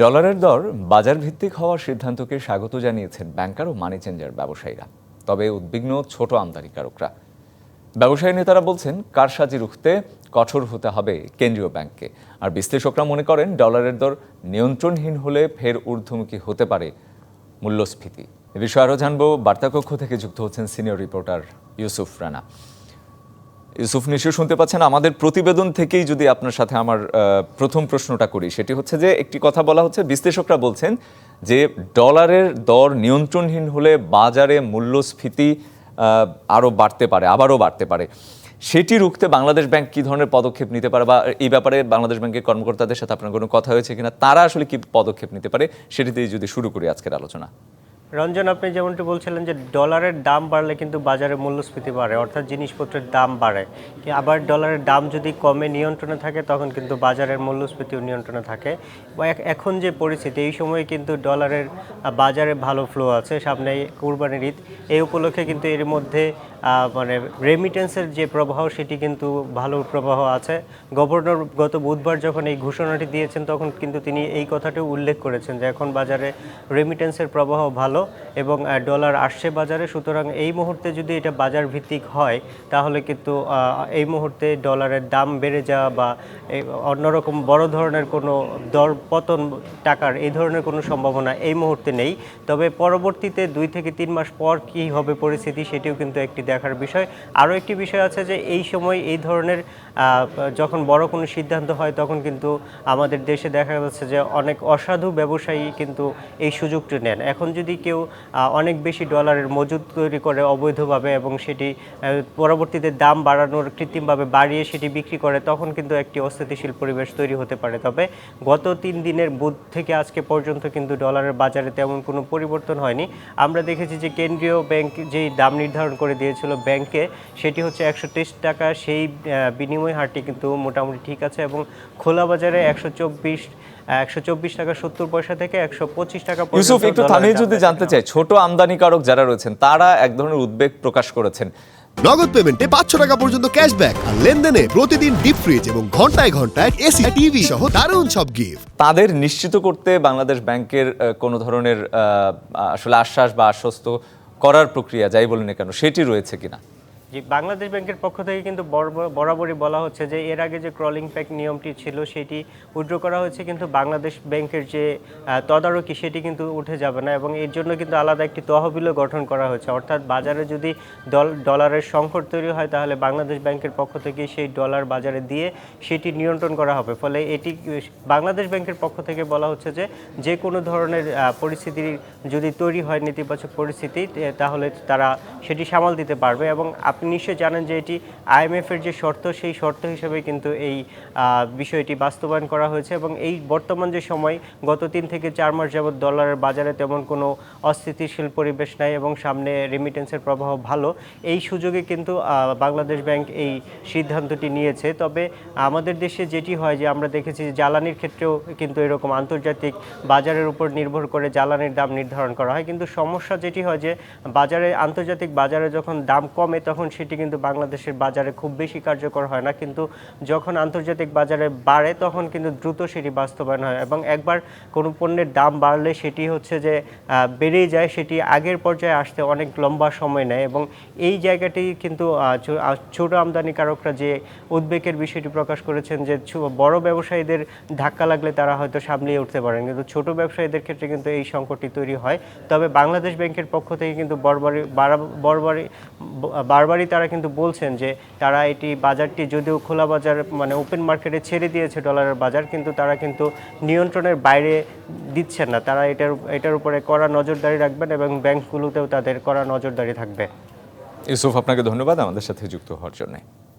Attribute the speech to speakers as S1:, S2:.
S1: ডলারের দর বাজার ভিত্তিক হওয়ার সিদ্ধান্তকে স্বাগত জানিয়েছেন ব্যাংকার ও মানি চেঞ্জার ব্যবসায়ীরা। তবে উদ্বিগ্ন ছোট আমদানিকারকরা ব্যবসায়ী নেতারা বলছেন, কারসাজি রুখতে কঠোর হতে হবে কেন্দ্রীয় ব্যাংককে। আর বিশ্লেষকরা মনে করেন, ডলারের দর নিয়ন্ত্রণহীন হলে ফের ঊর্ধ্বমুখী হতে পারে মূল্যস্ফীতি। এ বিষয়ে আরও জানব। বার্তাকক্ষ থেকে যুক্ত হচ্ছেন সিনিয়র রিপোর্টার ইউসুফ রানা। ইউসুফ নিশ্চয় শুনতে পাচ্ছেন, আমাদের প্রতিবেদন থেকেই যদি আপনার সাথে আমার প্রথম প্রশ্নটা করি, সেটি হচ্ছে যে একটি কথা বলা হচ্ছে, বিশ্লেষকরা বলছেন যে ডলারের দর নিয়ন্ত্রণহীন হলে বাজারে মূল্যস্ফীতি আরও বাড়তে পারে, আবারও বাড়তে পারে। সেটি রুখতে বাংলাদেশ ব্যাংক কি ধরনের পদক্ষেপ নিতে পারে বা এই ব্যাপারে বাংলাদেশ ব্যাংকের কর্মকর্তাদের সাথে আপনার কোনো কথা হয়েছে কিনা, তারা আসলে কি পদক্ষেপ নিতে পারে সেটি দিয়ে যদি শুরু করি আজকের আলোচনা।
S2: রঞ্জন, আপনি যেমনটি বলছিলেন যে ডলারের দাম বাড়লে কিন্তু বাজারে মূল্যস্ফীতি বাড়ে, অর্থাৎ জিনিসপত্রের দাম বাড়ে। কি আবার ডলারের দাম যদি কমে নিয়ন্ত্রণে থাকে, তখন কিন্তু বাজারের মূল্যস্ফীতিও নিয়ন্ত্রণে থাকে। বা এখ- এখন যে পরিস্থিতি, এই সময়ে কিন্তু ডলারের বাজারে ভালো ফ্লো আছে। সামনে কুরবানির ঈদ, এই উপলক্ষে কিন্তু এর মধ্যে মানে রেমিটেন্সের যে প্রবাহ, সেটি কিন্তু ভালো প্রবাহ আছে। গভর্নর গত বুধবার যখন এই ঘোষণাটি দিয়েছেন, তখন কিন্তু তিনি এই কথাটিও উল্লেখ করেছেন যে এখন বাজারে রেমিটেন্সের প্রবাহ ভালো। এবং ডলার আসছে বাজারে। সুতরাং এই মুহূর্তে যদি এটা বাজার ভিত্তিক হয়, তাহলে কিন্তু এই মুহূর্তে ডলারের দাম বেড়ে যাওয়া বা অন্যরকম বড় ধরনের কোনো দর পতন টাকার এই ধরনের কোনো সম্ভাবনা এই মুহূর্তে নেই। তবে পরবর্তীতে দুই থেকে তিন মাস পর কি হবে পরিস্থিতি সেটিও কিন্তু একটি দেখার বিষয়। আরও একটি বিষয় আছে যে, এই সময় এই ধরনের যখন বড় কোনো সিদ্ধান্ত হয়, তখন কিন্তু আমাদের দেশে দেখা যাচ্ছে যে, অনেক অসাধু ব্যবসায়ী কিন্তু এই সুযোগটি নেন। এখন যদি কেউ আহ, অনেক বেশি ডলারের মজুদ তৈরি করে অবৈধভাবে এবং সেটি পরবর্তীতে দাম বাড়ানোর কৃত্রিমভাবে বাড়িয়ে সেটি বিক্রি করে তখন কিন্তু একটি অস্থিতিশীল পরিবেশ তৈরি হতে পারে। তবে গত তিন দিনের বুধ থেকে আজকে পর্যন্ত কিন্তু ডলারের বাজারে তেমন কোনো পরিবর্তন হয়নি। আমরা দেখেছি যে কেন্দ্রীয় ব্যাংক যেই দাম নির্ধারণ করে দিয়েছিল ব্যাংকে সেটি হচ্ছে একশো তেইশ টাকা সেই বিনিময় হারটি কিন্তু মোটামুটি ঠিক আছে এবং খোলা বাজারে একশো চব্বিশ একশো চব্বিশ টাকা সত্তর পয়সা থেকে একশো পঁচিশ টাকা পর্যন্ত
S1: ইউসুফ একটু থামিয়ে যদি
S2: দেখা
S1: জানতে চাই ছোট আমদানিকারক যারা রয়েছেন তারা এক ধরনের উদ্বেগ প্রকাশ করেছেন।
S3: নগদ পেমেন্টে পাঁচশো টাকা পর্যন্ত ক্যাশব্যাক আর লেনদেনে প্রতিদিন ডিপ ফ্রিজ এবং ঘন্টায় ঘন্টায় এসি টিভি সহ দারুণ সব গিফট
S1: তাদের নিশ্চিত করতে বাংলাদেশ ব্যাংকের কোনো ধরনের আসলে আশ্বাস বা আশ্বস্ত করার প্রক্রিয়া যাই বলেন কেন সেটি রয়েছে কিনা?
S2: জি বাংলাদেশ ব্যাংকের পক্ষ থেকে কিন্তু বরাবর- বরাবরই বলা হচ্ছে যে এর আগে যে ক্রলিং প্যাক নিয়মটি ছিল সেটি উইথড্র করা হয়েছে কিন্তু বাংলাদেশ ব্যাংকের যে তদারকি সেটি কিন্তু উঠে যাবে না এবং এর জন্য কিন্তু আলাদা একটি তহবিলও গঠন করা হয়েছে। অর্থাৎ বাজারে যদি ডল- ডলারের সংকট তৈরি হয় তাহলে বাংলাদেশ ব্যাংকের পক্ষ থেকে সেই ডলার বাজারে দিয়ে সেটি নিয়ন্ত্রণ করা হবে। ফলে এটি বাংলাদেশ ব্যাংকের পক্ষ থেকে বলা হচ্ছে যে যে কোনো ধরনের আহ, পরিস্থিতি যদি তৈরি হয় নেতিবাচক পরিস্থিতি তাহলে তারা সেটি সামাল দিতে পারবে এবং আপনি নিশ্চয়ই জানেন যে এটি আইএমএফ এর যে শর্ত, সেই শর্ত হিসেবে কিন্তু এই বিষয়টি বাস্তবায়ন করা হয়েছে এবং এই বর্তমান যে সময়, গত তিন থেকে চার মাস যাবত ডলারের বাজারে তেমন কোনো অস্থিতিশীল পরিবেশ নাই এবং সামনে রেমিটেন্সের প্রবাহ ভালো। এই সুযোগে কিন্তু বাংলাদেশ ব্যাংক এই সিদ্ধান্তটি নিয়েছে। তবে আমাদের দেশে যেটি হয় যে, আমরা দেখেছি যে জ্বালানির ক্ষেত্রেও কিন্তু এরকম আন্তর্জাতিক বাজারের উপর নির্ভর করে জ্বালানির দাম নির্ধারণ করা হয়। কিন্তু সমস্যা যেটি হয় যে, বাজারে, আন্তর্জাতিক বাজারে যখন দাম কমে, তখন সেটি কিন্তু বাংলাদেশের বাজারে খুব বেশি কার্যকর হয় না। কিন্তু যখন আন্তর্জাতিক বাজারে বাড়ে, তখন কিন্তু দ্রুত সেটি বাস্তবায়ন হয় এবং একবার কোনো পণ্যের দাম বাড়লে সেটি হচ্ছে যে বেড়েই যায়, সেটি আগের পর্যায়ে আসতে অনেক লম্বা সময় নেয় এবং এই জায়গাটি কিন্তু ছোট আমদানিকারকরা যে উদ্বেগের বিষয়টি প্রকাশ করেছেন যে বড় ব্যবসায়ীদের ধাক্কা লাগলে তারা হয়তো সামলিয়ে উঠতে পারেন। কিন্তু ছোট ব্যবসায়ীদের ক্ষেত্রে কিন্তু এই সংকটটি তৈরি হয়। তবে বাংলাদেশ ব্যাংকের পক্ষ থেকে কিন্তু বরবারই বারা- বরবারই বারবারই তারা কিন্তু বলছেন যে তারা এটি বাজারটি যদিও খোলা বাজার মানে ওপেন মার্কেটে ছেড়ে দিয়েছে ডলারের বাজার, কিন্তু তারা কিন্তু নিয়ন্ত্রণের বাইরে দিচ্ছেন না। তারা এটার এটার উপরে কড়া নজরদারি রাখবেন এবং ব্যাংকগুলোতেও তাদের কড়া নজরদারি থাকবে।
S1: ইউসুফ, আপনাকে ধন্যবাদ। আমাদের সাথে যুক্ত হওয়ার জন্য।